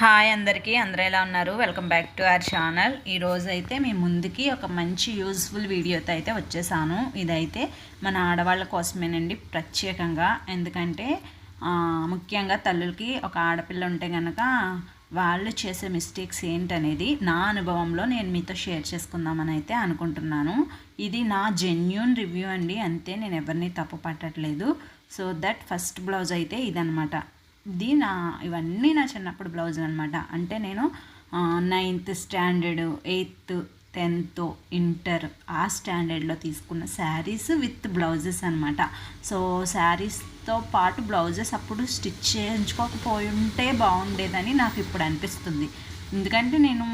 Hi అందరికీ అందరూ ఎలా ఉన్నారు? Welcome back to our channel. ఈరోజు అయితే మీ ముందుకి ఒక మంచి యూజ్ఫుల్ వీడియోతో అయితే వచ్చేసాను. ఇదైతే మన ఆడవాళ్ళ కోసమేనండి ప్రత్యేకంగా. ఎందుకంటే ముఖ్యంగా తల్లులకి ఒక ఆడపిల్ల ఉంటే కనుక వాళ్ళు చేసే మిస్టేక్స్ ఏంటనేది నా అనుభవంలో నేను మీతో షేర్ చేసుకుందామని అయితే అనుకుంటున్నాను. ఇది నా జెన్యున్ రివ్యూ అండి అంతే నేను ఎవరిని తప్పు పట్టట్లేదు. సో దట్ ఫస్ట్ బ్లౌజ్ అయితే ఇదనమాట ఇది నా ఇవన్నీ నా చిన్నప్పుడు బ్లౌజ్ అనమాట అంటే నేను ninth standard eighth tenth inter ఆ స్టాండర్డ్లో తీసుకున్న శారీస్ విత్ బ్లౌజెస్ అనమాట సో శారీస్తో పాటు బ్లౌజెస్ అప్పుడు స్టిచ్ చేయించుకోకపోయి ఉంటే బాగుండేదని నాకు ఇప్పుడు అనిపిస్తుంది. ఎందుకంటే నేను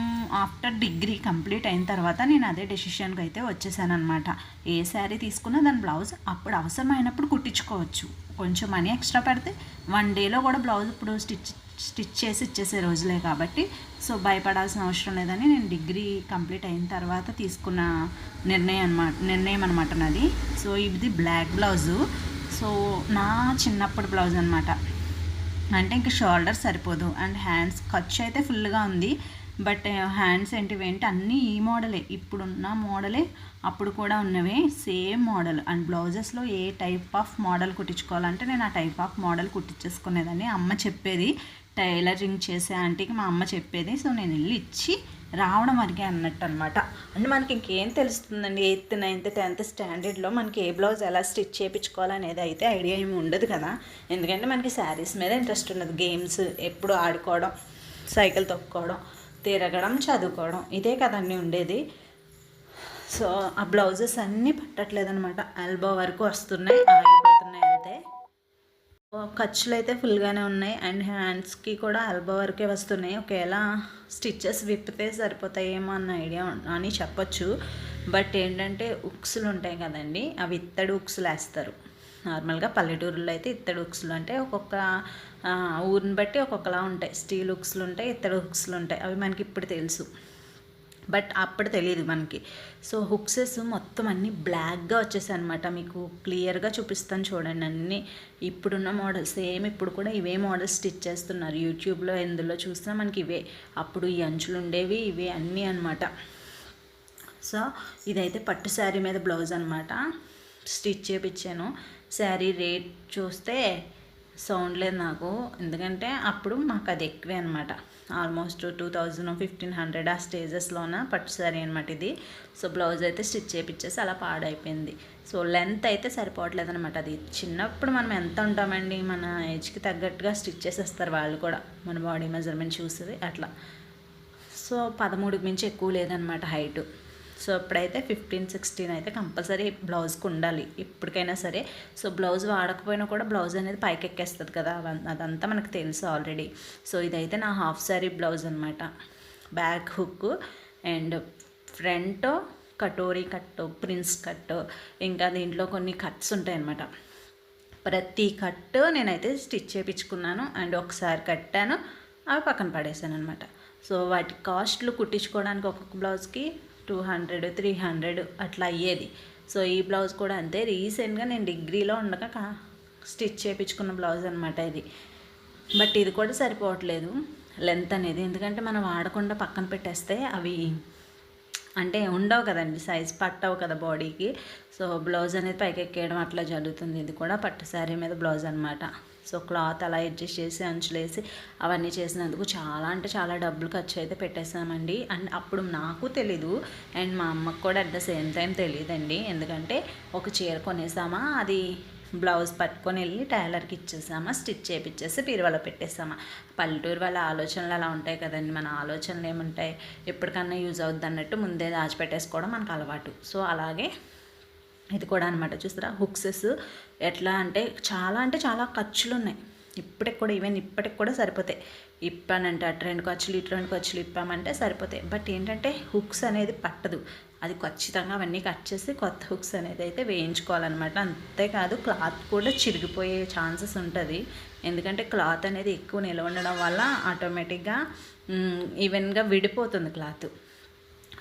ఆఫ్టర్ డిగ్రీ కంప్లీట్ అయిన తర్వాత నేను అదే డెసిషన్కి అయితే వచ్చేసాను అనమాట ఏ శారీ తీసుకున్నా దాని బ్లౌజ్ అప్పుడు అవసరమైనప్పుడు కుట్టించుకోవచ్చు. కొంచెం మనీ ఎక్స్ట్రా పెడితే వన్ డేలో కూడా బ్లౌజ్ ఇప్పుడు స్టిచ్ స్టిచ్ చేసి ఇచ్చేసే రోజులే కాబట్టి సో భయపడాల్సిన అవసరం లేదని నేను డిగ్రీ కంప్లీట్ అయిన తర్వాత తీసుకున్న నిర్ణయం అనమాట నిర్ణయం అనమాట నాది. సో ఇది బ్లాక్ బ్లౌజు. సో నా చిన్నప్పుడు బ్లౌజ్ అనమాట అంటే ఇంకా షోల్డర్ సరిపోదు. అండ్ హ్యాండ్స్ ఖర్చు అయితే ఫుల్గా ఉంది. బట్ హ్యాండ్స్ ఏంటివి ఏంటి? అన్నీ ఈ మోడలే. ఇప్పుడున్న మోడలే అప్పుడు కూడా ఉన్నవే సేమ్ మోడల్. అండ్ బ్లౌజెస్లో ఏ టైప్ ఆఫ్ మోడల్ కుట్టించుకోవాలంటే నేను ఆ టైప్ ఆఫ్ మోడల్ కుట్టించేసుకునేదాన్ని. అమ్మ చెప్పేది టైలరింగ్ చేసే ఆంటీకి మా అమ్మ చెప్పేది. సో నేను వెళ్ళి ఇచ్చి రావడం వరకే అన్నట్టు అనమాట అంటే మనకి ఇంకేం తెలుస్తుందండి? ఎయిత్ నైన్త్ టెన్త్ స్టాండర్డ్లో మనకి ఏ బ్లౌజ్ ఎలా స్టిచ్ చేయించుకోవాలనేది అయితే ఐడియా ఏమి ఉండదు కదా. ఎందుకంటే మనకి శారీస్ మీద ఇంట్రెస్ట్ ఉండదు. గేమ్స్ ఎప్పుడు ఆడుకోవడం సైకిల్ తొక్కుకోవడం తిరగడం చదువుకోవడం. ఇదే కదండి ఉండేది. సో ఆ బ్లౌజెస్ అన్నీ పట్టట్లేదు అనమాట ఎల్బో వరకు వస్తున్నాయి ఆగిపోతున్నాయి అంతే. ఖర్చులు అయితే ఫుల్గానే ఉన్నాయి. అండ్ హ్యాండ్స్కి కూడా ఎల్బో వరకే వస్తున్నాయి. ఒకవేళ స్టిచ్చెస్ విప్పితే సరిపోతాయేమో అన్న ఐడియా అని చెప్పొచ్చు. బట్ ఏంటంటే ఉక్సులు ఉంటాయి కదండి. అవి ఇత్తడి ఉక్సులు వేస్తారు నార్మల్గా పల్లెటూరులో అయితే ఇత్తడి ఉక్సులు అంటే ఒక్కొక్క ఊరిని బట్టి ఒక్కొక్కలా ఉంటాయి. స్టీల్ ఉక్సులు ఉంటాయి ఇత్తడి ఉక్సులు ఉంటాయి. అవి మనకి ఇప్పుడు తెలుసు. బట్ అప్పుడు తెలియదు మనకి. సో హుక్సెస్ మొత్తం అన్నీ బ్లాక్గా వచ్చేసాయి అనమాట మీకు క్లియర్గా చూపిస్తాను చూడండి అన్నీ. ఇప్పుడున్న మోడల్స్ సేమ్ ఇప్పుడు కూడా ఇవే మోడల్స్ స్టిచ్ చేస్తున్నారు. యూట్యూబ్లో ఎందులో చూసినా మనకి ఇవే. అప్పుడు ఈ అంచులు ఉండేవి ఇవే అన్నీ అనమాట సో ఇదైతే పట్టు శారీ మీద బ్లౌజ్ అనమాట స్టిచ్ చేపించాను శారీ రేట్ చూస్తే సౌండ్ లేదు నాకు. ఎందుకంటే అప్పుడు మాకు అది ఎక్కువే అనమాట almost two thousand fifteen hundred ఆ స్టేజెస్లోన పట్టు శారీ అనమాట ఇది. సో బ్లౌజ్ అయితే స్టిచ్ చేయించేసి అలా పాడైపోయింది. సో లెంత్ అయితే సరిపోవట్లేదు అనమాట అది. చిన్నప్పుడు మనం ఎంత ఉంటామండి మన ఏజ్కి తగ్గట్టుగా స్టిచ్ చేసేస్తారు వాళ్ళు కూడా. మన బాడీ మెజర్మెంట్ చూసేది అట్లా. సో పదమూడుకి మించి ఎక్కువ లేదనమాట హైటు. సో అప్పుడైతే ఫిఫ్టీన్ సిక్స్టీన్ అయితే కంపల్సరీ బ్లౌజ్కి ఉండాలి. ఇప్పటికైనా సరే. సో బ్లౌజ్ వాడకపోయినా కూడా బ్లౌజ్ అనేది పైకి ఎక్కేస్తుంది కదా అదంతా మనకు తెలుసు ఆల్రెడీ సో ఇదైతే నా హాఫ్ శారీ బ్లౌజ్ అనమాట back hook and front katori cut prince cut ఇంకా దీంట్లో కొన్ని కట్స్ ఉంటాయి అన్నమాట ప్రతి కట్ నేనైతే స్టిచ్ చేయించుకున్నాను అండ్ ఒకసారి కట్టాను అవి పక్కన పడేసాను అనమాట సో వాటి కాస్ట్లు కుట్టించుకోవడానికి ఒక్కొక్క బ్లౌజ్కి టూ హండ్రెడ్ త్రీ హండ్రెడ్ అట్లా అయ్యేది. సో ఈ బ్లౌజ్ కూడా అంతే. రీసెంట్గా నేను డిగ్రీలో ఉండక స్టిచ్ చేయించుకున్న బ్లౌజ్ అనమాట ఇది. బట్ ఇది కూడా సరిపోవట్లేదు లెంత్ అనేది. ఎందుకంటే మనం వాడకుండా పక్కన పెట్టేస్తే అవి అంటే ఉండవు కదండి సైజ్ పట్టవు కదా బాడీకి. సో బ్లౌజ్ అనేది పైకి ఎక్కేయడం అట్లా జరుగుతుంది. ఇది కూడా పట్టు శారీ మీద బ్లౌజ్ అనమాట సో క్లాత్ అలా అడ్జస్ట్ చేసి అంచులేసి అవన్నీ చేసినందుకు చాలా అంటే చాలా డబ్బులు ఖర్చు అయితే పెట్టేసామండి అండ్ అప్పుడు నాకు తెలీదు. అండ్ మా అమ్మకు కూడా అట్ ద సేమ్ టైం తెలియదండి ఎందుకంటే ఒక చీర కొనేసామా అది బ్లౌజ్ పట్టుకొని వెళ్ళి టైలర్కి ఇచ్చేసామా స్టిచ్ చేయించేసి బీరువాలో పెట్టేసామా. పల్లెటూరు వాళ్ళ ఆలోచనలు అలా ఉంటాయి కదండి. మన ఆలోచనలు ఏముంటాయి ఎప్పటికన్నా యూజ్ అవుద్ది అన్నట్టు ముందే దాచిపెట్టేసుకోవడం మనకు అలవాటు. సో అలాగే ఇది కూడా అనమాట చూస్తారా హుక్సెస్ ఎట్లా అంటే చాలా అంటే చాలా ఖర్చులు ఉన్నాయి ఇప్పటికి కూడా ఈవెన్ ఇప్పటికి కూడా సరిపోతాయి. ఇప్పానంటే అటు రెండు ఖర్చులు ఇటు రెండు ఖర్చులు ఇప్పామంటే సరిపోతాయి. బట్ ఏంటంటే హుక్స్ అనేది పట్టదు. అది ఖచ్చితంగా అవన్నీ కట్ చేసి కొత్త హుక్స్ అనేది అయితే వేయించుకోవాలన్నమాట. అంతేకాదు క్లాత్ కూడా చిరిగిపోయే ఛాన్సెస్ ఉంటుంది. ఎందుకంటే క్లాత్ అనేది ఎక్కువ నిల్వ ఉండడం వల్ల ఆటోమేటిక్గా ఈవెన్గా విడిపోతుంది క్లాత్.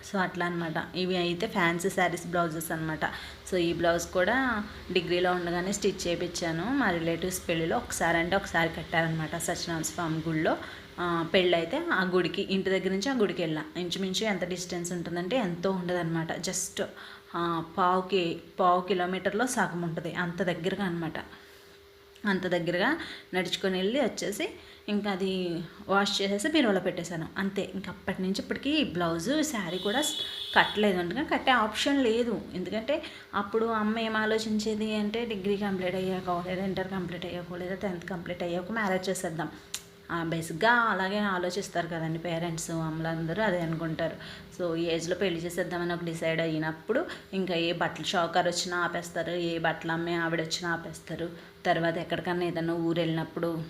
సో అట్లా అనమాట ఇవి అయితే ఫ్యాన్సీ శారీస్ బ్లౌజెస్ అనమాట. సో ఈ బ్లౌజ్ కూడా డిగ్రీలో ఉండగానే స్టిచ్ చేయించాను మా రిలేటివ్స్ పెళ్ళిలో ఒకసారి అంటే ఒకసారి కట్టారనమాట సత్యనారాయణ స్వామి గుడిలో. పెళ్ళి అయితే ఆ గుడికి ఇంటి దగ్గర నుంచి ఆ గుడికి వెళ్ళా. ఇంచుమించు ఎంత డిస్టెన్స్ ఉంటుందంటే ఎంతో ఉండదన్నమాట జస్ట్ పావుకి పావు కిలోమీటర్లో సగం ఉంటుంది. అంత దగ్గరగా అనమాట. అంత దగ్గరగా నడుచుకొని వెళ్ళి వచ్చేసి ఇంకా అది వాష్ చేసేసి బీరువాలో పెట్టేశాను. అంతే. ఇంక అప్పటి నుంచి ఇప్పటికి బ్లౌజు శారీ కూడా కట్టలేదు. అందుకని కట్టే ఆప్షన్ లేదు. ఎందుకంటే అప్పుడు అమ్మ ఏం ఆలోచించేది అంటే డిగ్రీ కంప్లీట్ అయ్యాక లేదా ఇంటర్ కంప్లీట్ అయ్యాకో లేదా టెన్త్ కంప్లీట్ అయ్యాక మ్యారేజ్ చేసేద్దాం. బేసిక్గా అలాగే ఆలోచిస్తారు కదండి పేరెంట్స్ అమ్మలందరూ అదే అనుకుంటారు. సో ఈ ఏజ్లో పెళ్ళి చేసేద్దామని ఒక డిసైడ్ అయినప్పుడు ఇంకా ఏ బట్టల షాకర్ వచ్చినా ఆపేస్తారు ఏ బట్టలు అమ్మే ఆవిడ వచ్చినా ఆపేస్తారు. తర్వాత ఎక్కడికన్నా ఏదైనా ఊరు వెళ్ళినప్పుడు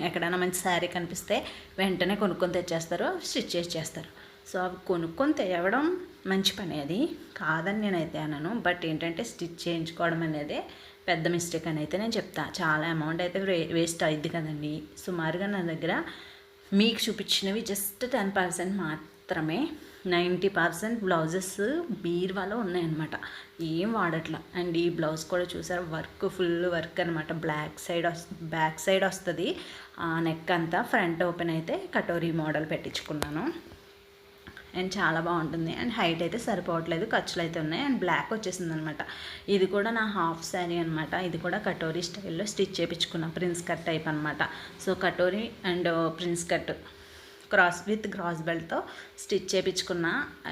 ఎక్కడైనా మంచి శారీ కనిపిస్తే వెంటనే కొనుక్కొని తెచ్చేస్తారు స్టిచ్ చేసేస్తారు సో అవి కొనుక్కొని తేవడం మంచి పని అది. కాదని నేనైతే అనను. బట్ ఏంటంటే స్టిచ్ చేయించుకోవడం అనేది పెద్ద మిస్టేక్ అని అయితే నేను చెప్తా. చాలా అమౌంట్ అయితే వేస్ట్ అయింది కదండి. సుమారుగా నా దగ్గర మీకు చూపించినవి జస్ట్ టెన్ పర్సెంట్ మాత్రమే. నైంటీ పర్సెంట్ బ్లౌజెస్ బీర్వాలో ఉన్నాయన్నమాట. ఏం వాడట్లా. అండ్ ఈ బ్లౌజ్ కూడా చూసారు? వర్క్ ఫుల్ వర్క్ అనమాట బ్లాక్ సైడ్ వస్ బ్యాక్ సైడ్ వస్తుంది. నెక్ అంతా ఫ్రంట్ ఓపెన్ అయితే కటోరీ మోడల్ పెట్టించుకున్నాను. అండ్ చాలా బాగుంటుంది. అండ్ హైట్ అయితే సరిపోవట్లేదు. ఖర్చులు అయితే ఉన్నాయి. అండ్ బ్లాక్ వచ్చేసింది అనమాట ఇది కూడా నా హాఫ్ శారీ అనమాట. ఇది కూడా కటోరీ స్టైల్లో స్టిచ్ చేయించుకున్న ప్రిన్స్ కట్ టైప్ అనమాట. So katori and prince cut cross with cross బెల్ట్తో stitch చేయించుకున్న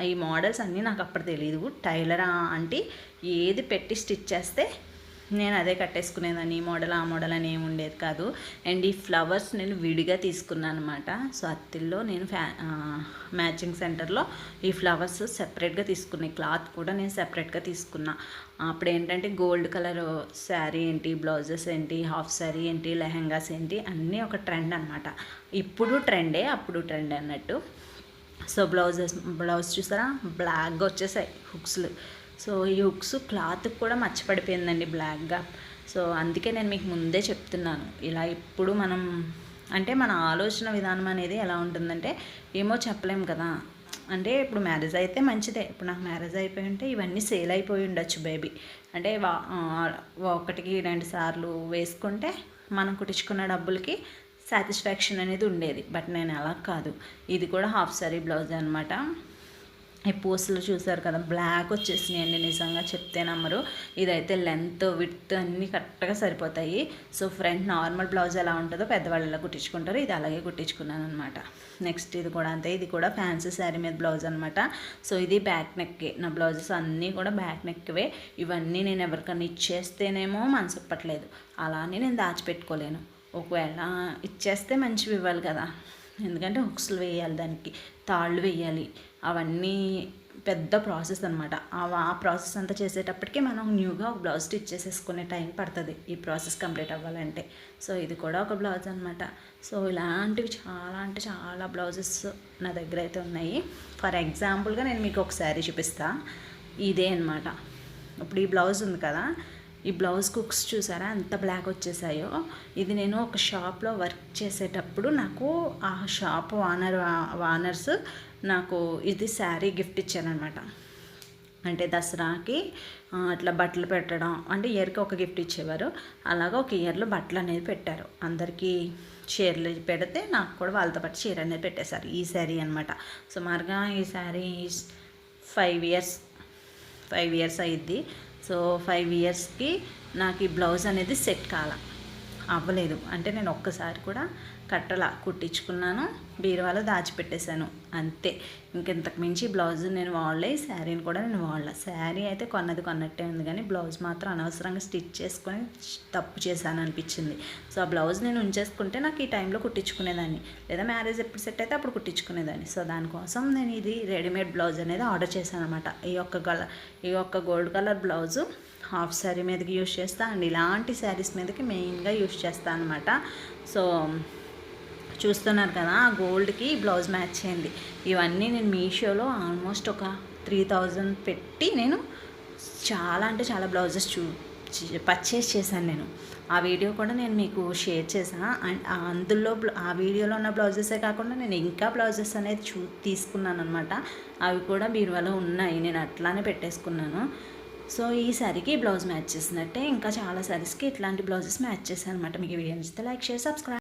ఈ మోడల్స్ అన్నీ నాకు అప్పుడు తెలియదు టైలర్ అంటే ఏది పెట్టి స్టిచ్ చేస్తే నేను అదే కట్టేసుకునేదాన్ని. ఈ మోడల్ ఆ మోడల్ అని ఏమి ఉండేది కాదు. అండ్ ఈ ఫ్లవర్స్ నేను విడిగా తీసుకున్నాను అనమాట సో అత్తిల్లో నేను ఫ్యా మ్యాచింగ్ సెంటర్లో ఈ ఫ్లవర్స్ సెపరేట్గా తీసుకున్నాయి క్లాత్ కూడా నేను సెపరేట్గా తీసుకున్నా. అప్పుడు ఏంటంటే గోల్డ్ కలర్ శారీ ఏంటి బ్లౌజెస్ ఏంటి హాఫ్ శారీ ఏంటి లెహెంగాస్ ఏంటి అన్నీ ఒక ట్రెండ్ అనమాట. ఇప్పుడు ట్రెండే అప్పుడు ట్రెండ్ అన్నట్టు. సో బ్లౌజెస్ బ్లౌజ్ చూసారా? బ్లాక్గా వచ్చేసాయి హుక్స్లు. సో ఈ హుక్స్ క్లాత్ కూడా మచ్చపడిపోయిందండి బ్లాక్గా. సో అందుకే నేను మీకు ముందే చెప్తున్నాను. ఇలా ఇప్పుడు మనం అంటే మన ఆలోచన విధానం అనేది ఎలా ఉంటుందంటే ఏమో చెప్పలేం కదా. అంటే ఇప్పుడు మ్యారేజ్ అయితే మంచిదే. ఇప్పుడు నాకు మ్యారేజ్ అయిపోయి ఉంటే ఇవన్నీ సేల్ అయిపోయి ఉండొచ్చు బేబీ. అంటే వా ఒకటికి రెండు సార్లు వేసుకుంటే మనం కుట్టించుకున్న డబ్బులకి సాటిస్ఫాక్షన్ అనేది ఉండేది. బట్ నేను అలా కాదు. ఇది కూడా హాఫ్ సారీ బ్లౌజ్ అనమాట ఈ పూసలు చూసారు కదా బ్లాక్ వచ్చేసినాయండి నిజంగా చెప్తే నమ్మరు. ఇదైతే లెంత్ విత్ అన్నీ కరెక్ట్గా సరిపోతాయి. సో ఫ్రంట్ నార్మల్ బ్లౌజ్ ఎలా ఉంటుందో పెద్దవాళ్ళు ఎలా ఇది అలాగే కుట్టించుకున్నాను అనమాట నెక్స్ట్ ఇది కూడా అంతే ఇది కూడా ఫ్యాన్సీ శారీ మీద బ్లౌజ్ అనమాట సో ఇది బ్యాక్ నెక్కే నా బ్లౌజెస్ అన్నీ కూడా బ్యాక్ నెక్వే ఇవన్నీ నేను ఎవరికన్నా ఇచ్చేస్తేనేమో మనసు ఒప్పట్లేదు అలా అని నేను దాచిపెట్టుకోలేను. ఒకవేళ ఇచ్చేస్తే మంచివి ఇవ్వాలి కదా. ఎందుకంటే హుక్స్లు వేయాలి దానికి తాళ్ళు వేయాలి. అవన్నీ పెద్ద ప్రాసెస్ అనమాట ఆ ప్రాసెస్ అంతా చేసేటప్పటికి మనం న్యూగా ఒక బ్లౌజ్ స్టిచ్ చేసేసుకునే టైం పడుతుంది ఈ ప్రాసెస్ కంప్లీట్ అవ్వాలంటే. సో ఇది కూడా ఒక బ్లౌజ్ అనమాట సో ఇలాంటివి చాలా అంటే చాలా బ్లౌజెస్ నా దగ్గర అయితే ఉన్నాయి. ఫర్ ఎగ్జాంపుల్గా నేను మీకు ఒక శారీ చూపిస్తా. ఇదే అనమాట ఇప్పుడు ఈ బ్లౌజ్ ఉంది కదా ఈ బ్లౌజ్ కుక్స్ చూసారా? ఎంత బ్లాక్ వచ్చేసాయో. ఇది నేను ఒక షాప్లో వర్క్ చేసేటప్పుడు నాకు ఆ షాప్ ఓనర్ ఓనర్స్ నాకు ఇది శారీ గిఫ్ట్ ఇచ్చారనమాట అంటే దసరాకి అట్లా బట్టలు పెట్టడం అంటే ఇయర్కి ఒక గిఫ్ట్ ఇచ్చేవారు. అలాగా ఒక ఇయర్లో బట్టలు అనేది పెట్టారు. అందరికీ చీరలు పెడితే నాకు కూడా వాళ్ళతో పాటు చీర అనేది పెట్టేశారు. ఈ శారీ అనమాట సుమారుగా ఈ sari five years five years అయ్యిద్ది. సో ఫైవ్ ఇయర్స్కి నాకు ఈ బ్లౌజ్ అనేది సెట్ కాల. అవ్వలేదు. అంటే నేను ఒక్కసారి కూడా కట్టలా కుట్టించుకున్నాను. బీరువాలో దాచిపెట్టేశాను. అంతే. ఇంకెంతకు మించి బ్లౌజ్ నేను వాడలే శారీని కూడా నేను వాడలే శారీ అయితే కొన్నది కొన్నట్టే ఉంది కానీ బ్లౌజ్ మాత్రం అనవసరంగా స్టిచ్ చేసుకొని తప్పు చేశాను అనిపించింది. సో ఆ బ్లౌజ్ నేను ఉంచేసుకుంటే నాకు ఈ టైంలో కుట్టించుకునేదాన్ని. లేదా మ్యారేజ్ ఎప్పుడు సెట్ అయితే అప్పుడు కుట్టించుకునేదాన్ని. సో దానికోసం నేను ఇది రెడీమేడ్ బ్లౌజ్ అనేది ఆర్డర్ చేశాను అనమాట ఈ యొక్క కలర్ ఈ యొక్క gold colour blouse half sari మీదకి యూస్ చేస్తా అండ్ ఇలాంటి శారీస్ మీదకి మెయిన్గా యూస్ చేస్తాను అనమాట సో చూస్తున్నారు కదా ఆ గోల్డ్కి బ్లౌజ్ మ్యాచ్ చేయండి ఇవన్నీ నేను మీషోలో ఆల్మోస్ట్ ఒక త్రీ థౌజండ్ పెట్టి నేను చాలా అంటే చాలా బ్లౌజెస్ చూ పర్చేస్ చేశాను నేను. ఆ వీడియో కూడా నేను మీకు షేర్ చేశాను అండ్ అందులో ఆ వీడియోలో ఉన్న బ్లౌజెసే కాకుండా నేను ఇంకా బ్లౌజెస్ అనేది చూ తీసుకున్నాను అనమాట అవి కూడా బీరువాలో ఉన్నాయి నేను అట్లానే పెట్టేసుకున్నాను. సో ఈ సరికి బ్లౌజ్ మ్యాచ్ చేసినట్టే ఇంకా చాలా శారీస్కి ఇట్లాంటి బ్లౌజెస్ మ్యాచ్ చేశాను అనమాట మీకు వీడియో నచ్చితే లైక్ షేర్ సబ్స్క్రైబ్